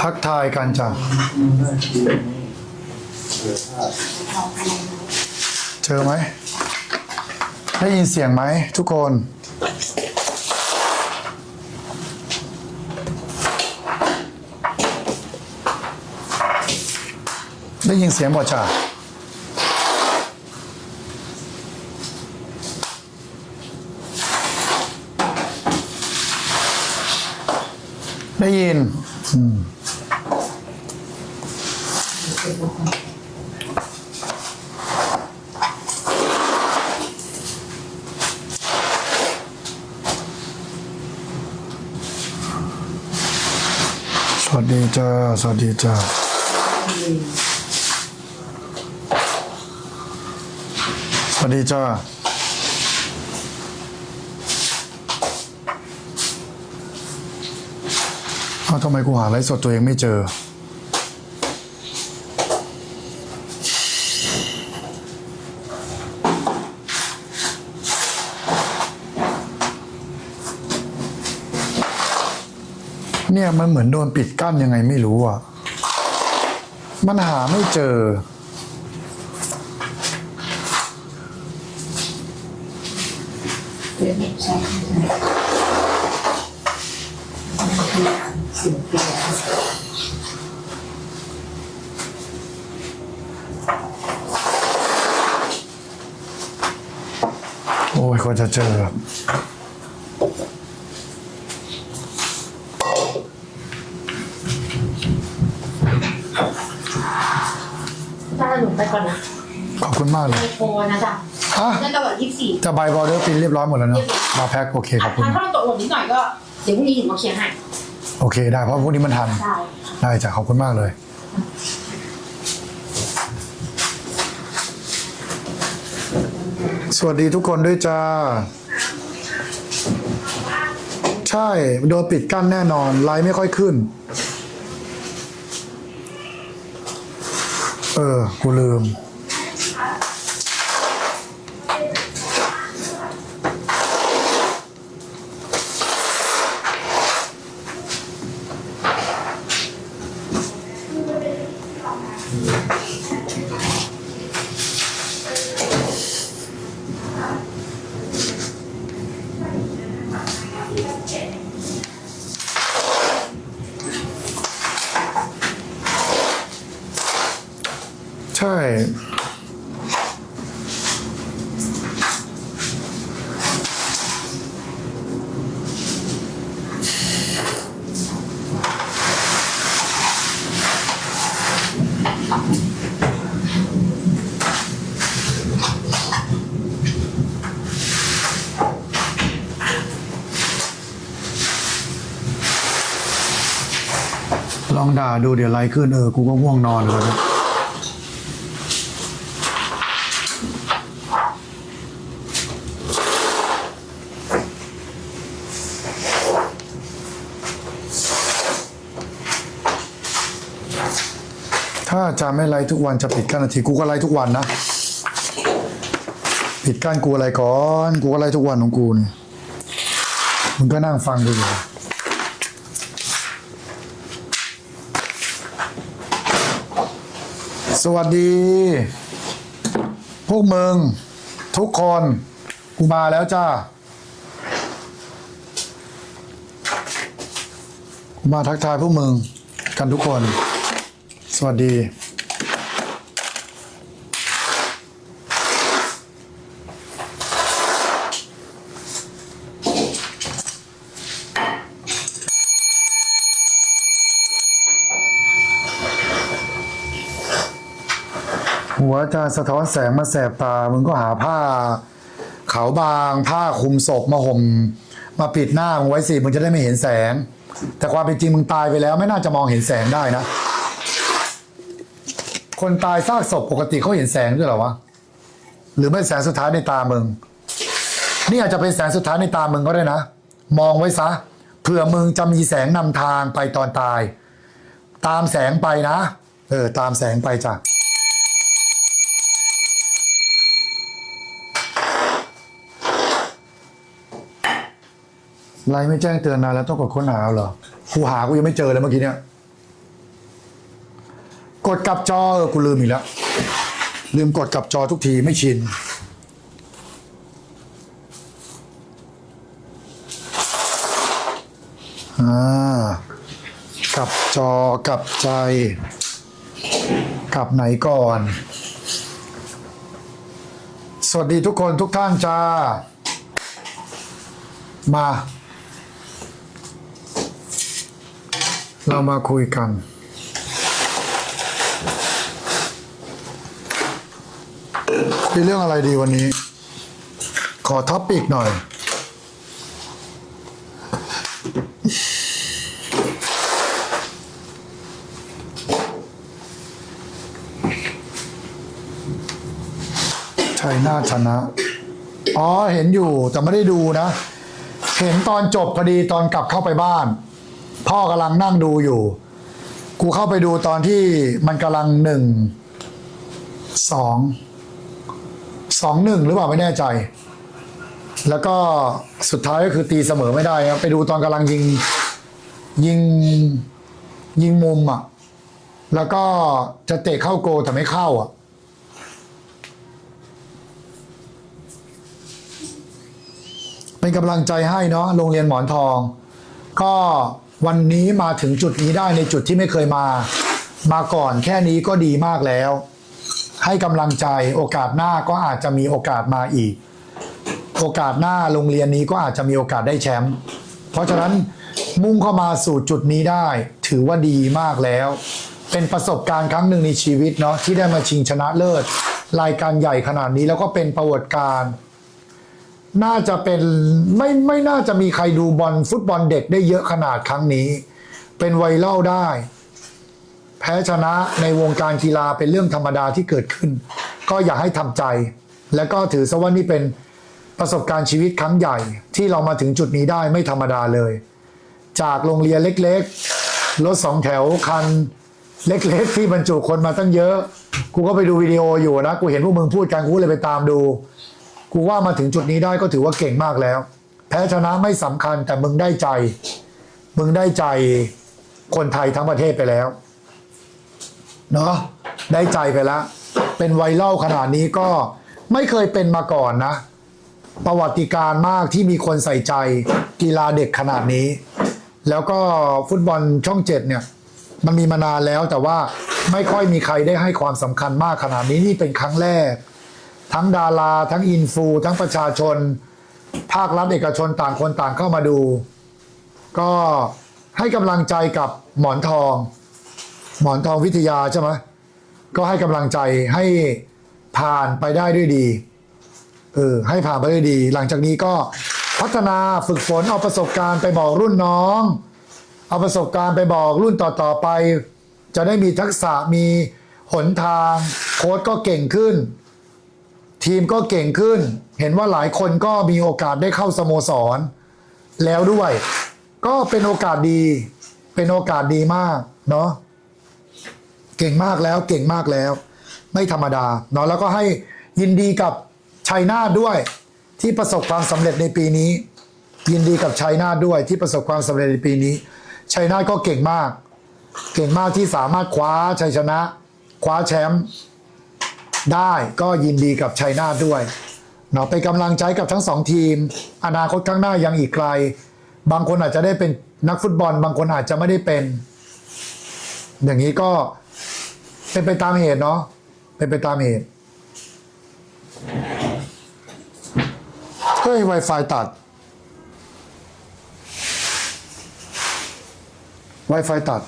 ทักทายกันจ้ะเจอไหม ได้ยินเสียงไหมทุกคนได้ยินเสียงบ่จ้ะ ได้ยินสวัสดีจ้า สวัสดีจ้า สวัสดีจ้า เอาทำไมกูหาไลฟ์สดตัวเองไม่เจอ เนี่ยมันเหมือนโดนปิดกั้นยังไงไม่รู้อะ มันหาไม่เจอเรียนใช่ใช่ สิ่งเปลี่ยนโอ้ยควรจะเจอ จ้าหนูไปก่อนนะขอบคุณมากเลไปยโทรนะจ๊ะอะนั่นตลอดยี่สิบสี่จะใบบอร์เดอร์ปินเรียบร้อยหมดแล้วเนาะมาแพ็คโอเคขอบคุณถ้ามันตกหล่นนิดหน่อยก็ เดี๋ยวพรุ่งนี้หนูมาเคลียร์ให้ โอเคได้เพราะพวกนี้มันทัน ได้ได้จ้ะขอบคุณมากเลย สวัสดีทุกคนด้วยจ้า ใช่ โดนปิดกั้นแน่นอน ไลน์ไม่ค่อยขึ้น เออ กูลืม ใช่ ลองด่าดูเดี๋ยวไลค์ขึ้นเออ กูก็ง่วงนอนเลยนะ ถ้าอาจารย์ไม่ไลฟ์ทุกวันจะปิดกั้นนาทีกูก็ไลฟ์ทุกวันนะปิดกั้นกูอะไรก่อนกูก็ไลฟ์ทุกวันของกูนี่มึงก็นั่งฟังดูอยู่สวัสดี พวกมึง ทุกคน กูมาแล้วจ้ามาทักทายพวกมึงกันทุกคน สวัสดี หัวจะสะท้อนแสงมาแสบตา มึงก็หาผ้าขาวบาง ผ้าคลุมศพมาห่ม มาปิดหน้ามึงไว้สิมึงจะได้ไม่เห็นแสง แต่ความเป็นจริงมึงตายไปแล้ว ไม่น่าจะมองเห็นแสงได้นะ คนตายซากศพปกติเขาเห็นแสงด้วยเหรอวะหรือไม่แสงสุดท้ายในตามึง นี่อาจจะเป็นแสงสุดท้ายในตามึงก็ได้นะ มองไว้ซะเผื่อมึงจะมีแสงนำทางไปตอนตาย ตามแสงไปนะ เออ ตามแสงไปจ้ะ ไลน์ไม่แจ้งเตือนนานแล้วต้องกดค้นหาเอาเหรอกูหากูยังไม่เจอเลยเมื่อกี้เนี่ย กดกลับจอเออกูลืมอีกแล้ว ลืมกดกลับจอทุกทีไม่ชิน อ่ากลับจอกลับใจ กลับไหนก่อน สวัสดีทุกคนทุกท่านจ้า มา เรามาคุยกันมีเรื่องอะไรดีวันนี้ ขอท็อปปิกหน่อย ชัยนาชนะ อ๋อ เห็นอยู่แต่ไม่ได้ดูนะ เห็นตอนจบพอดีตอนกลับเข้าไปบ้าน พ่อกำลังนั่งดูอยู่ กูเข้าไปดูตอนที่มันกำลังหนึ่งสองสองหนึ่งหรือเปล่าไม่แน่ใจ แล้วก็สุดท้ายก็คือตีเสมอไม่ได้ครับไปดูตอนกำลังยิงยิงยิงมุมอะ แล้วก็จะเตะเข้าโกแต่ไม่เข้าอะเป็นกำลังใจให้เนาะโรงเรียนหมอนทอง ก็ วันนี้มาถึงจุดนี้ได้ในจุดที่ไม่เคยมา มาก่อนแค่นี้ก็ดีมากแล้ว ให้กำลังใจโอกาสหน้าก็อาจจะมีโอกาสมาอีก โอกาสหน้าโรงเรียนนี้ก็อาจจะมีโอกาสได้แชมป์เพราะฉะนั้นมุ่งเข้ามาสู่จุดนี้ได้ ถือว่าดีมากแล้ว เป็นประสบการณ์ครั้งหนึ่งในชีวิตเนาะที่ได้มาชิงชนะเลิศ รายการใหญ่ขนาดนี้แล้วก็เป็นประวัติการณ์ น่าจะเป็นไม่ไม่น่าจะมีใครดูบอลฟุตบอลเด็กได้เยอะขนาดครั้งนี้ เป็นไวรัลได้ แพ้ชนะในวงการกีฬาเป็นเรื่องธรรมดาที่เกิดขึ้น ก็อย่าให้ทำใจ และก็ถือซะว่านี่เป็นประสบการณ์ชีวิตครั้งใหญ่ ที่เรามาถึงจุดนี้ได้ไม่ธรรมดาเลย จากโรงเรียนเล็กๆรถสองแถวคันเล็กๆที่บรรจุคนมาตั้งเยอะ กูก็ไปดูวิดีโออยู่นะ กูเห็นพวกมึงพูดกันกูเลยไปตามดู กูว่ามาถึงจุดนี้ได้ก็ถือว่าเก่งมากแล้ว แพ้ชนะไม่สำคัญแต่มึงได้ใจ มึงได้ใจคนไทยทั้งประเทศไปแล้วเนาะได้ใจไปแล้ว เป็นไวรัลขนาดนี้ก็ไม่เคยเป็นมาก่อนนะ ประวัติการมากที่มีคนใส่ใจกีฬาเด็กขนาดนี้ แล้วก็ฟุตบอลช่องเจ็ดเนี่ย มันมีมานานแล้วแต่ว่าไม่ค่อยมีใครได้ให้ความสำคัญมากขนาดนี้นี่เป็นครั้งแรก ทั้งดารา ทั้งอินฟูทั้งประชาชน ภาครัฐเอกชนต่างคนต่างเข้ามาดู ก็ให้กำลังใจกับหมอนทอง หมอนทองวิทยาใช่ไหมก็ให้กำลังใจให้ผ่านไปได้ด้วยดีเออให้ผ่านไปได้ดี หลังจากนี้ก็พัฒนาฝึกฝนเอาประสบการณ์ไปบอกรุ่นน้อง เอาประสบการณ์ไปบอกรุ่นต่อๆไป จะได้มีทักษะมีหนทาง โค้ดก็เก่งขึ้น ทีมก็เก่งขึ้น เห็นว่าหลายคนก็มีโอกาสได้เข้าสโมสร แล้วด้วย ก็เป็นโอกาสดี เป็นโอกาสดีมากเนาะเก่งมากแล้วเก่งมากแล้ว ไม่ธรรมดาเนาะแล้วก็ให้ยินดีกับชัยนาทด้วย ที่ประสบความสำเร็จในปีนี้ ยินดีกับชัยนาทด้วยที่ประสบความสำเร็จในปีนี้ชัยนาทก็เก่งมาก เก่งมากที่สามารถคว้าชัยชนะ คว้าแชมป์ ได้ก็ยินดีกับชัยนาทด้วยเนาะเป็นกำลังใจกับทั้งสองทีม อนาคตข้างหน้ายังอีกไกล บางคนอาจจะได้เป็นนักฟุตบอล บางคนอาจจะไม่ได้เป็น อย่างนี้ก็เป็นไปตามเหตุเนาะเป็นไปตามเหตุเฮ้ย Wi-Fi ตัด Wi-Fi ตัด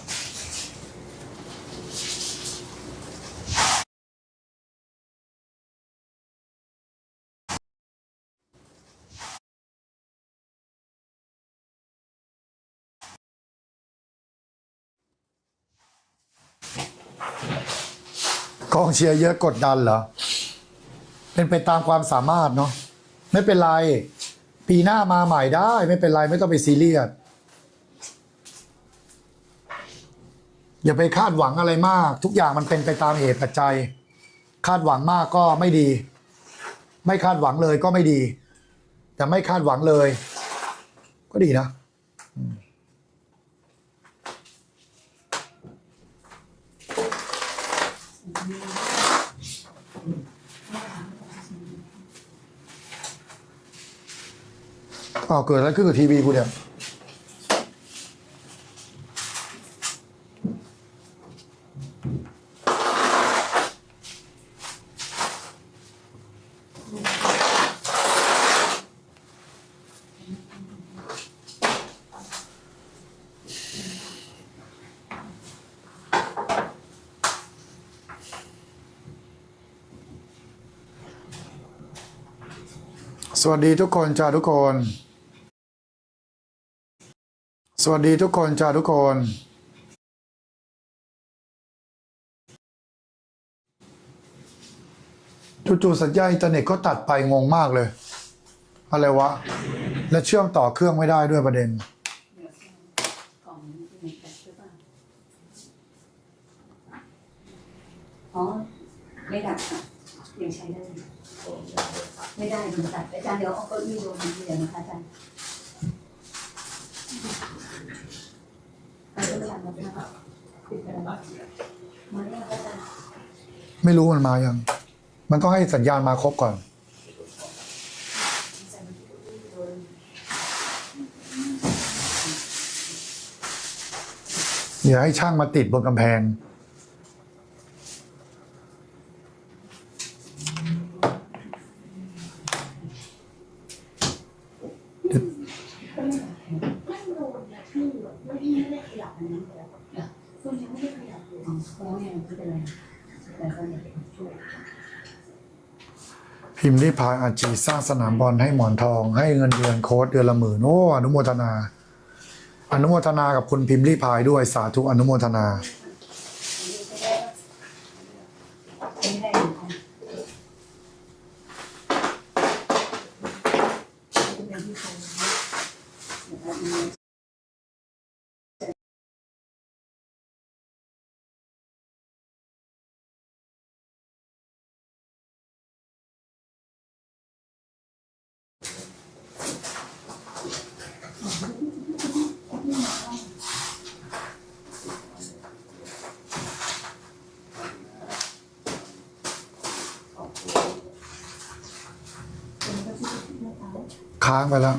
องเชียร์เยอะกดดันเหรอ เป็นไปตามความสามารถเนาะไม่เป็นไร ปีหน้ามาใหม่ได้ ไม่เป็นไรไม่ต้องไปซีเรียสอย่าไปคาดหวังอะไรมาก ทุกอย่างมันเป็นไปตามเหตุปัจจัย คาดหวังมากก็ไม่ดี ไม่คาดหวังเลยก็ไม่ดี แต่ไม่คาดหวังเลย ก็ดีนะอืม อ้าวเกิดอะไรขึ้นกับทีวีกูเนี่ยสวัสดีทุกคนจ้าทุกคน วัสดีทุกคนจ้าทุกคน จู่ๆสัญญาณอินเทอร์เน็ตก็ตัดไปงงมากเลย อะไรวะ และเชื่อมต่อเครื่องไม่ได้ด้วยประเด็น อ๋อ ไม่ดับค่ะยังใช้ได้ ไม่ได้โดนตัดอาจารย์เดี๋ยวเอาเก้าอี้ลงมาเดี๋ยวนะคะอาจารย์เอาตัวอย่างมานะคะปิด ไปแล้วมาเนี่ยอาจารย์ไม่รู้มันมายัง มันต้องให้สัญญาณมาครบก่อน อย่าให้ช่างมาติดบนกำแพง ก็ยังไม่ได้ขยับเลยอ๋อเพราะว่าเนี่ยไม่เป็นไรแต่ก็เนี่ยช่วย พิมพ์ริพายอาจีสร้างสนามบอลให้หมอนทอง ให้เงินเดือนโค้ดเดือนละหมื่นโอ้อนุโมทนา อนุโมทนากับคุณพิมพ์ริพายด้วยสาธุอนุโมทนา ไม่ได้เหมือนกันเป็นที่ใครนะ ค้างไปแล้ว